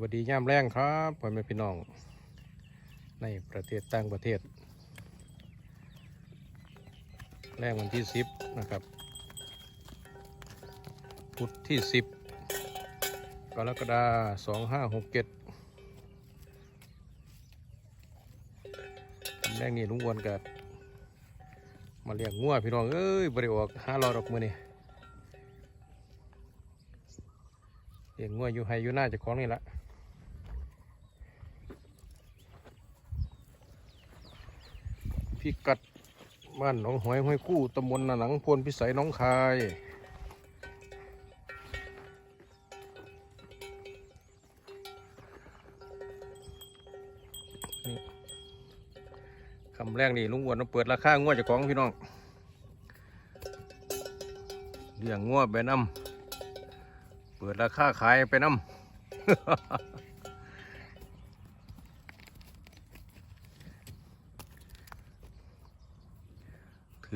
วัสดีย่ามแรงครับพ่อแม่พี่น้อง ในประเทศต่างประเทศ แรงวันที่สิบนะครับ พุธที่สิบกรกฎาสองห้าหกเจ็ดแรงนี่ลุงวนกัมาเลี้ยงงัวพี่น้อง เอ้ยบริออกห้ารอดอกมือนี่เลี้ยงงัวอยู่ไฮอยู่หน้าจะของนี่ละ พิกัดบ้านหนองหอยห้อยกู้ตำบลนาหนังพลพิสัยน้องคายคำแรกนี่ลุงอ้วนเปิดราคางวดจากของพี่น้องเลี้ยงงวดไปน้ำเปิดราคาขายไปน้ำ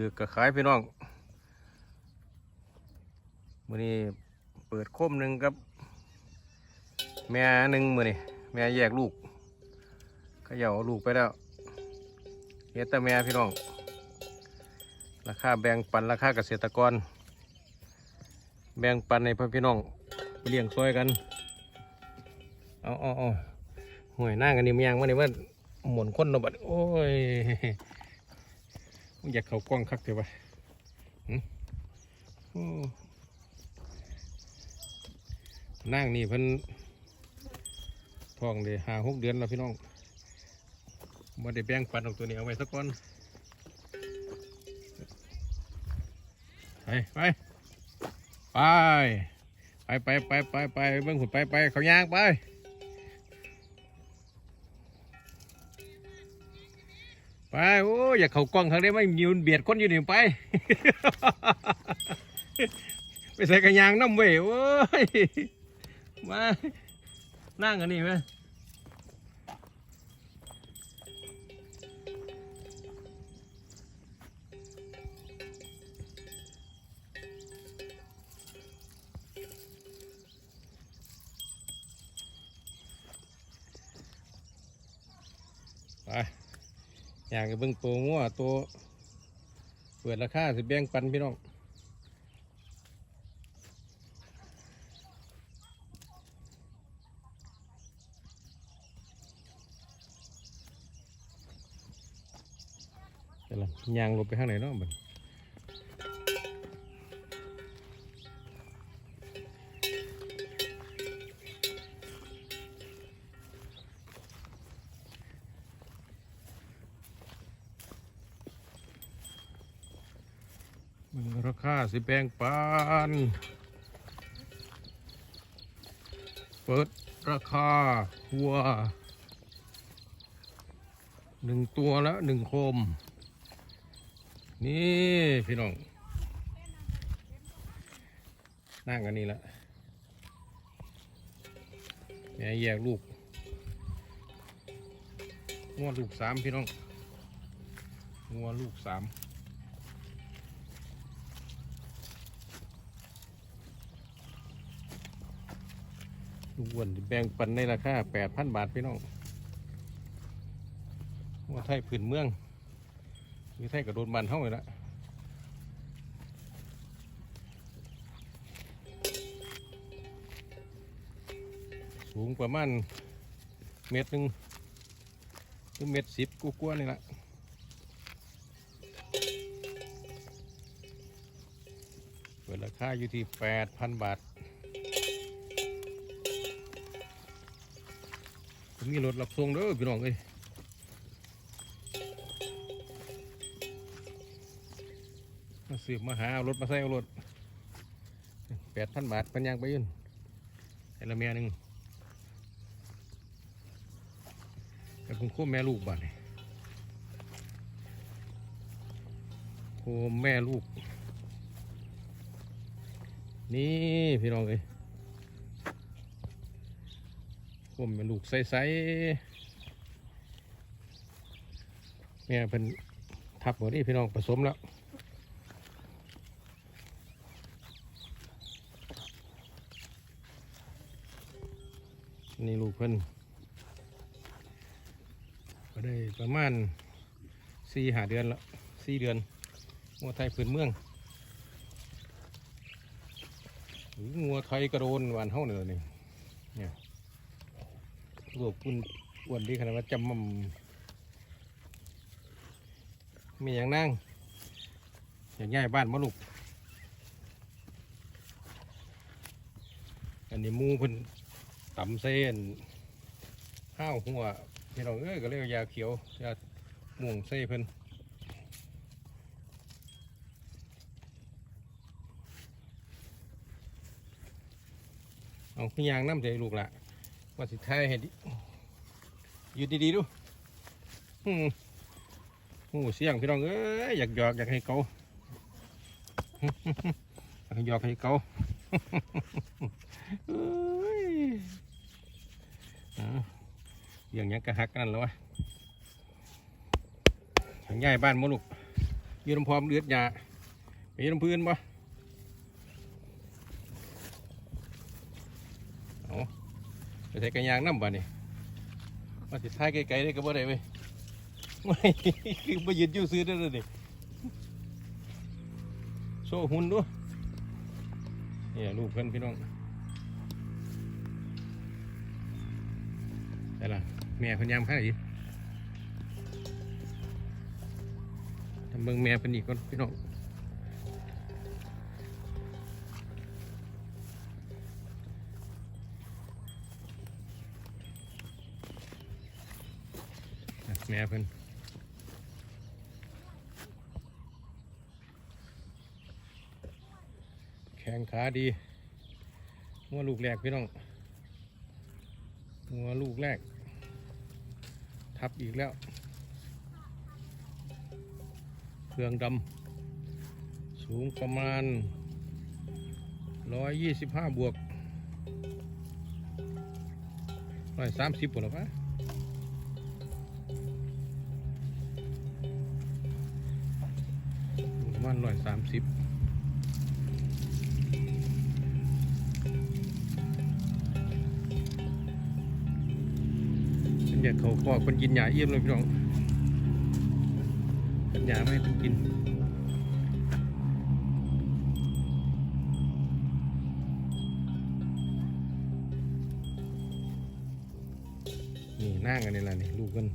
ถือกระขายพี่น้องมือนี้เปิดโคมหนึ่งกับ แม่หนึ่งมือนี้แม่แยกลูกเขยาเอาลูกไปแล้วเฮ็ดแต่แม่พี่น้อง ราคาแบ่งปันราคาเกษตรกร แบ่งปันในพ่อพี่น้องเลี้ยงซอยกันเอาเอาเอาห่วยหน้ากันนี่มันยังวะนี่ว่าหมุนคนเนาะบัดโอ้ย อยากเขากล้องคักเถอะวะนั่งนี่เพิ่นท้องเลยหาหกเดือนแล้วพี่น้องมาได้แบ่งปันออกตัวนี้เอาไว้สักก่อนไปไปไปไปไปไปไปไปเบิ่งหุ่นไปไปเขาย่างไป อยากเขากล้องทางได้ไม่ยืนเบียดคนอยู่นี่ไป ไปใส่กระยางน้ำเว้ยโอ้ยมานั่งกันนี่ไหม อยากจะเบิ้งตัวงัวตัวเปิดราคาสิแบ่งปันพี่น้องเดี๋ยวละยางลงไปข้างไหนเนาะบัน ราคาสิแบ่งปันเปิดราคาวัวหนึ่งตัวล้วหนึ่งโคม นี่พี่น้อง นั่งกันนี่แหละแม่แยกลูกงัวลูกสามพี่น้องงัวลูกสาม ลูกอ้วนแบ่งปันในราคาแปดพันบาทพี่น้องงัวไทยพื้นเมืองมีไทยกับโดนบันเท่าเลยละสูงประมาณเมตรหนึ่งหรือเมตรสิบกว่าๆนี่ละเปิดราคาอยู่ที่แปดพันบาท มีรถรับส่งเด้อพี่น้องเอ้ยมาสืบมาหาเอารถมาใส่เอารถแปดพันบาทปันยางไปยืนแต่ละเมียหนึ่งแต่คุณโคมแม่ลูกบานี่โคมแม่ลูก นี่พี่น้องเอ้ย โคมม่ลูกใสๆแม่เป็นทับหมดนี่พี่น้องผสมแล้วนี่ลูกเพิ่นก็ได้ประมาณสี่หาเดือนละสี่เดือนงัวไทยพื้นเมืองงัวไทยกระโดนหวานเท่าเนี่ยนี่เนี่ย ลูกคุณอ้วนดีขนาดว่าจำมั่มมีอย่างนั่งอย่างง่ายบ้านมาลูกอันนี้มูเพิ่นตำเส้นข้าวหัวพี่น้องเอ้ยก็เรียกว่ายาเขียวยาม่วงเส้เพิ่นเอาพี่ยางน้ำใจลูกละ ว่าสิท้ายให้ดิยืดดีๆดูอืมหูเสียงพี่น้องเอ้ยอยากหยอกอยากให้เกาอยากให้หยอกให้เกาเอ้ยอย่างนี้กระหักกันนั่นแล้ววะทางง่ายบ้านมลูกยืนพร้อมเลือดยาไปยืนพื้นบ่อาไป ใส่กระยางน้ำบ่นี่มาติดท้ายไกลๆได้ก็บ่ได้เว้ยไม่คือมายืนยู่ซื้อได้เลยนี่โซ่หุ่นด้วยเนี่ยลูกเพื่อนพี่น้องแต่ละแม่พิ่นยามข้างอีกทำเบิ่งแม่เพิ่นอีกก่อนพี่น้อง แม่เพิ่นแข้งขาดีมัวลูกแรกพี่น้องหัวลูกแรก ทับอีกแล้วเครื่องดำสูงประมาณ 125 บวกร้อยสามสิบปหรอปะ มาณร้อยสามสิบเป็นอยากเขาคอคนกินหญ้าเอี่ยมเลยพี่น้องเป็นหญ้าไม่ให้คนกินนี่นั่งกันนี่แหละนี่ลูกกัน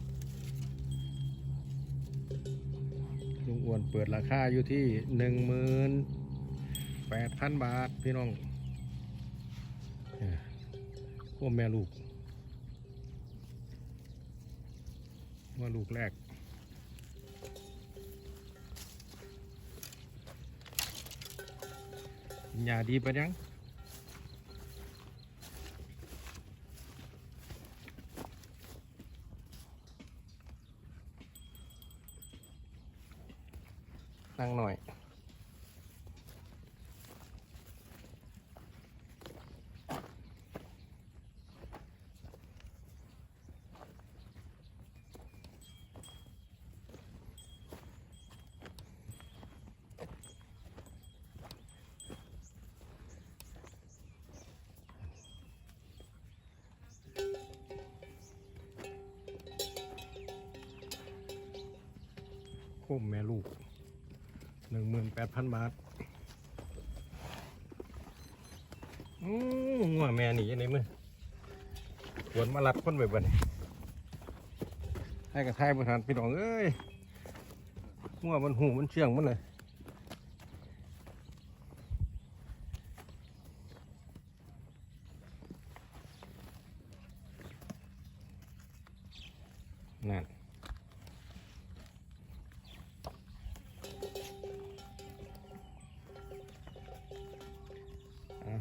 ลุงอ้ วนเปิดราคาอยู่ที่หนึ่งหมื่นแปดพันบาทพี่น้องพวกแม่ลูกว่าลูกแรกยาดีป นั่งหน่อยโคมแม่ลูก หนึ่งหมื่นแปดพันบาทอู้งัวแม่หนียังไงมึงสวนมารับคนแบบนี้ให้กับไทยประธานพี่น้องเอ้ยงัวมันหูมันเชื่องมันเลย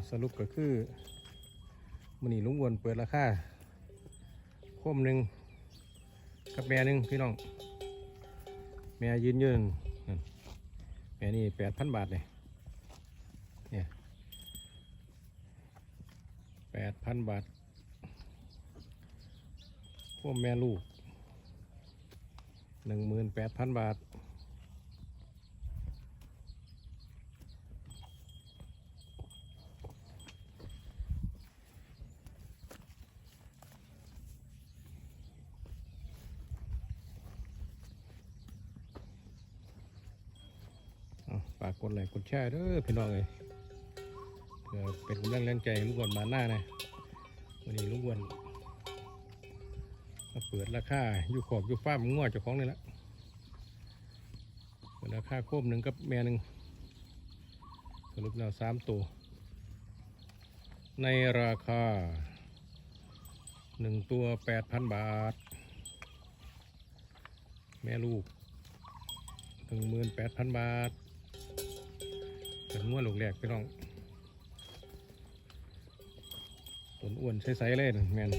สรุปก็คือมันนี่ลุงวนเปิดราคาโคมหนึ่งกับแม่หนึ่งพี่น้อง แม่ยืนยืนแม่นี่แปดพันบาทเลยเนี่ยแปดพันบาทโคมแม่ลูกหนึ่งหมื่นแปดพันบาทากกด ไลค์กดแชร์เด้อพี่น้องเลยเพื่อเป็นกำลังแรงใจให้ลุงอ้วนมาหน้านะวันนี้ลุงอ้วนมาเปิดราคาอยู่ขอบอยู่ฟ้ามงวดเจ้าของนี่ละเปิดราคาโคมหนึ่งกับแม่หนึ่งสรุปแล้วสามตัว ในราคาหนึ่งตัวแปดพันบาท แม่ลูกหนึ่งหมื่นแปดพันบาท เป็นม้วนลูกแรกพี่น้องต้นอ้วนใสๆเลยนะแม่น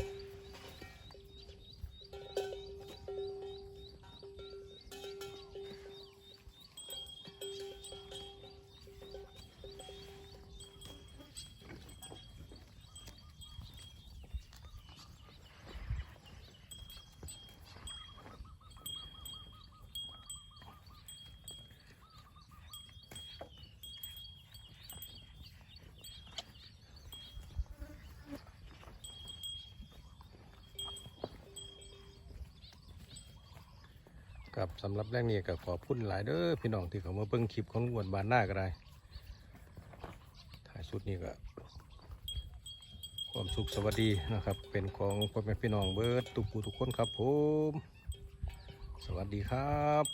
กับสำหรับแรกนี้ก็ขอพุ่นหลายเด้อพี่น้องที่เขามาเบิ่งคลิปของอ้วนบานหน้าก็ได้ถ่ายสุดนี้ก็ความสุขสวัสดีนะครับ เป็นของพ่อแม่พี่น้องเบิร์ดทุกผู้ทุกคนครับผม สวัสดีครับ